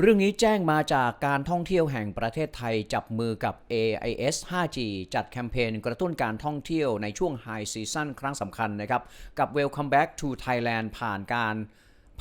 เรื่องนี้แจ้งมาจากการท่องเที่ยวแห่งประเทศไทยจับมือกับ AIS 5G จัดแคมเปญกระตุ้นการท่องเที่ยวในช่วงไฮซีซั่นครั้งสำคัญนะครับ กับ Welcome Back to Thailand ผ่านการ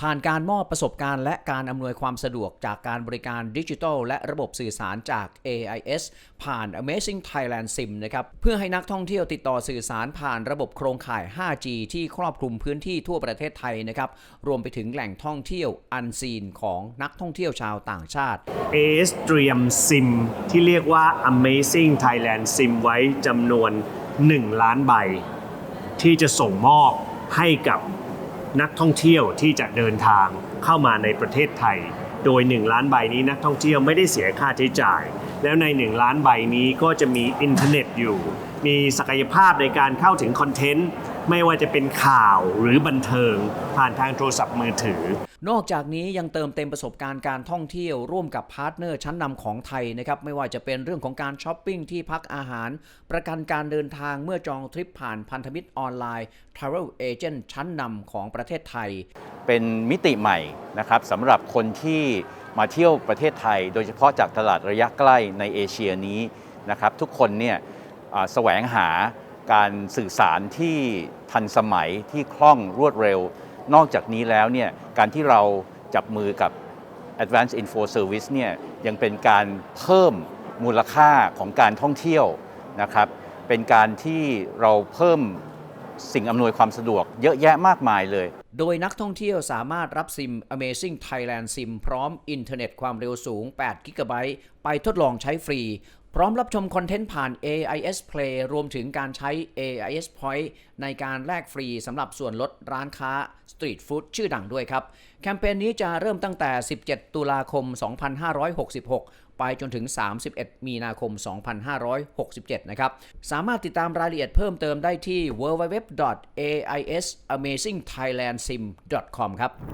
ผ่านการมอบประสบการณ์และการอำนวยความสะดวกจากการบริการดิจิทัลและระบบสื่อสารจาก AIS ผ่าน Amazing Thailand SIM นะครับ เพื่อให้นักท่องเที่ยวติดต่อสื่อสารผ่านระบบโครงข่าย 5G ที่ครอบคลุมพื้นที่ทั่วประเทศไทยนะครับ รวมไปถึงแหล่งท่องเที่ยวอันซีนของนักท่องเที่ยวชาวต่างชาติ AIS เตรียมซิมที่เรียกว่า Amazing Thailand SIM ไว้จำนวน 1 ล้านใบ ที่จะส่งมอบให้กับ นักท่องเที่ยวที่จะเดินทางเข้ามาในประเทศไทย โดย 1 ล้านใบนี้นักท่องเที่ยวไม่ได้เสียค่าใช้จ่าย แล้วใน 1 ล้านใบนี้ก็จะมีอินเทอร์เน็ตอยู่ มีศักยภาพในการเข้าถึงคอนเทนต์ ไม่ว่าจะเป็นข่าวหรือบันเทิง ผ่านทางโทรศัพท์มือถือ นอกจากนี้ยังเติมเต็มประสบการณ์การท่องเที่ยวร่วมกับพาร์ทเนอร์ชั้นนำของไทยนะครับไม่ว่าจะเป็นเรื่องของการช้อปปิ้งที่พักอาหาร ประกันการเดินทางเมื่อจองทริปผ่านพันธมิตรออนไลน์ Travel Agent ชั้นนำของประเทศไทย เป็นมิติใหม่นะครับสำหรับคนที่มาเที่ยวประเทศไทย โดยเฉพาะจากตลาดระยะใกล้ในเอเชียนี้นะครับทุกคนเนี่ยแสวงหา การสื่อสารที่ทันสมัยที่คล่องรวดเร็ว นอกจากนี้แล้วเนี่ยการที่เราจับมือกับ Advanced Info Service เนี่ยยังเป็นการเพิ่มมูลค่าของการท่องเที่ยวนะครับ เป็นการที่เราเพิ่มสิ่งอำนวยความสะดวกเยอะแยะมากมายเลย โดยนักท่องเที่ยวสามารถรับซิม Amazing Thailand SIM พร้อมอินเทอร์เน็ตความเร็วสูง 8 กิกะไบต์ไปทดลองใช้ฟรี พร้อมรับชมคอนเทนต์ผ่าน AIS Play รวมถึงการใช้ AIS Point ในการแลกฟรีสำหรับส่วนลดร้านค้าสตรีทฟู้ดชื่อดังด้วยครับ แคมเปญนี้จะเริ่มตั้งแต่ 17 ตุลาคม 2566 ไปจนถึง 31 มีนาคม 2567 นะครับ สามารถติดตามรายละเอียดเพิ่มเติมได้ที่ www.aisamazingthailand sim.com ครับ